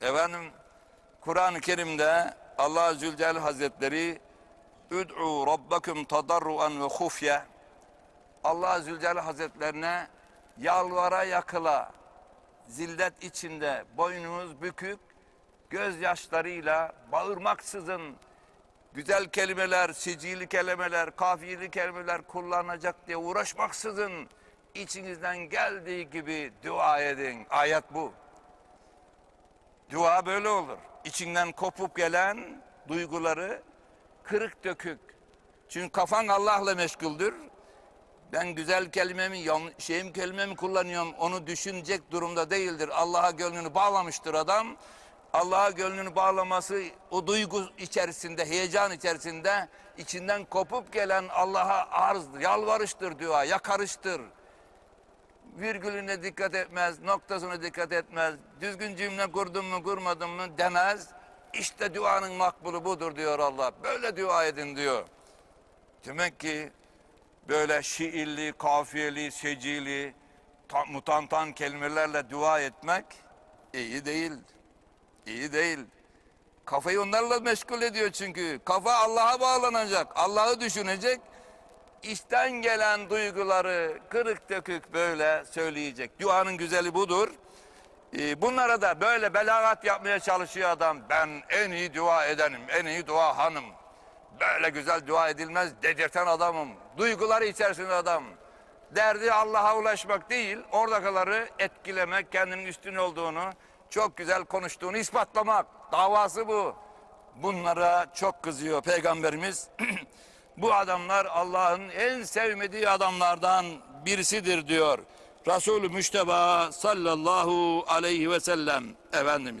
Efendim Kur'an-ı Kerim'de Allah Zülcelal Hazretleri Üd'u rabbakum tadarruan ve hufye Allah Zülcelal Hazretlerine yalvara yakıla zillet içinde boynunuz bükük gözyaşlarıyla bağırmaksızın güzel kelimeler, sicili kelimeler, kafiyeli kelimeler kullanacak diye uğraşmaksızın içinizden geldiği gibi dua edin. Ayet bu. Dua böyle olur. İçinden kopup gelen duyguları kırık dökük. Çünkü kafan Allah'la meşguldür. Ben güzel kelimemi, şeyim kelimemi kullanıyorum. Onu düşünecek durumda değildir. Allah'a gönlünü bağlamıştır adam. Allah'a gönlünü bağlaması o duygu içerisinde, heyecan içerisinde içinden kopup gelen Allah'a arz, yalvarıştır dua, yakarıştır virgülüne dikkat etmez, noktasına dikkat etmez, düzgün cümle kurdum mu kurmadım mı demez. İşte duanın makbulu budur diyor Allah. Böyle dua edin diyor. Demek ki böyle şiirli, kafiyeli, secili, ta- mutantan kelimelerle dua etmek iyi değil. İyi değil. Kafayı onlarla meşgul ediyor çünkü. Kafa Allah'a bağlanacak, Allah'ı düşünecek içten gelen duyguları kırık dökük böyle söyleyecek. Duanın güzeli budur. Ee, bunlara da böyle belagat yapmaya çalışıyor adam. Ben en iyi dua edenim, en iyi dua hanım. Böyle güzel dua edilmez dedirten adamım. Duyguları içerisinde adam. Derdi Allah'a ulaşmak değil, oradakileri etkilemek, kendinin üstün olduğunu, çok güzel konuştuğunu ispatlamak. Davası bu. Bunlara çok kızıyor Peygamberimiz. Bu adamlar Allah'ın en sevmediği adamlardan birisidir diyor. Resulü Müşteba sallallahu aleyhi ve sellem Efendimiz.